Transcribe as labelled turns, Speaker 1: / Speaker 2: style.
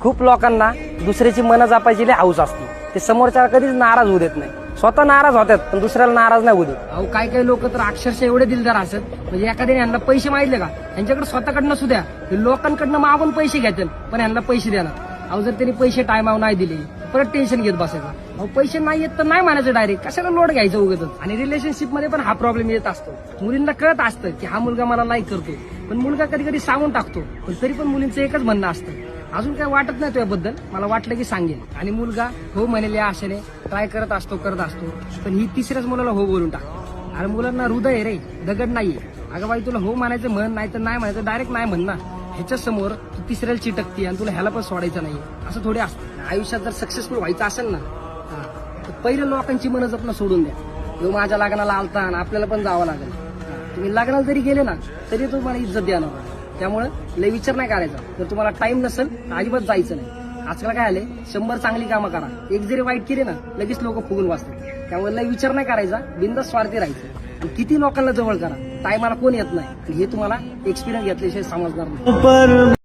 Speaker 1: खूप लोकांना दुसऱ्याची मनं जपायची लय हाऊस असते. ते समोरच्या कधीच नाराज होऊ देत नाही. स्वतः नाराज होतात पण दुसऱ्याला नाराज नाही होऊ देत. अहो काय काही लोक तर अक्षरशः एवढे दिलदार असत. म्हणजे एखाद्याने यांना पैसे मागितले का? यांच्याकडे स्वतःकडनं सुद्धा हे लोकांकडनं मागून पैसे घ्यायचे पण यांना पैसे देणार अहो जर त्यांनी पैसे टायमावर नाही दिले परत टेन्शन घेत बसायचं. अहो पैसे नाही येत तर नाही म्हणायचं डायरेक्ट कशाला लोड घ्यायचं उगत आणि रिलेशनशिपमध्ये पण हा प्रॉब्लेम येत असतो. मुलींना कळत असतं की हा मुलगा मला लाईक करतो पण मुलगा कधी कधी सांगून टाकतो. पण तरी पण मुलींचं एकच म्हणणं असतं. अजून काय वाटत नाही तुझ्याबद्दल मला वाटलं की सांगेल आणि मुलगा हो म्हणेल या आशेने ट्राय करत असतो करत असतो. पण ही तिसऱ्याच मुलाला हो बोलून टाक. अरे मुलांना हृदय आहे रे दगड नाहीये. अगं बाई तुला हो म्हणायचं म्हण नाही तर नाही म्हणायचं डायरेक्ट नाही म्हण ना. ह्याच्या समोर तू तिसऱ्याला चिटकते आणि तुला ह्याला पण सोडायचं नाही असं थोडे असतं. आयुष्यात जर सक्सेसफुल व्हायचं असेल ना तर पहिलं लोकांची मनं जपणं सोडून द्या. ह्यो माझ्या लग्नाला आलता आणि आपल्याला पण जावं लागेल. तुम्ही लग्नाला जरी गेले ना तरी तुम्हाला इज्जत द्या ना त्यामुळे लय विचार नाही करायचा. जर तुम्हाला टाइम नसेल तर अजिबात जायचं नाही. आजकाल काय आले शंभर चांगली कामं करा. एक जरी वाईट केली ना लगेच लोक फुगून वाचतात. त्यामुळे लय विचार नाही करायचा. बिंदास स्वार्थी राहायचं. आणि किती लोकांना जवळ करा. टायमाला कोण येत नाही. हे तुम्हाला एक्सपिरियन्स घेतल्याशिवाय समजणार नाही.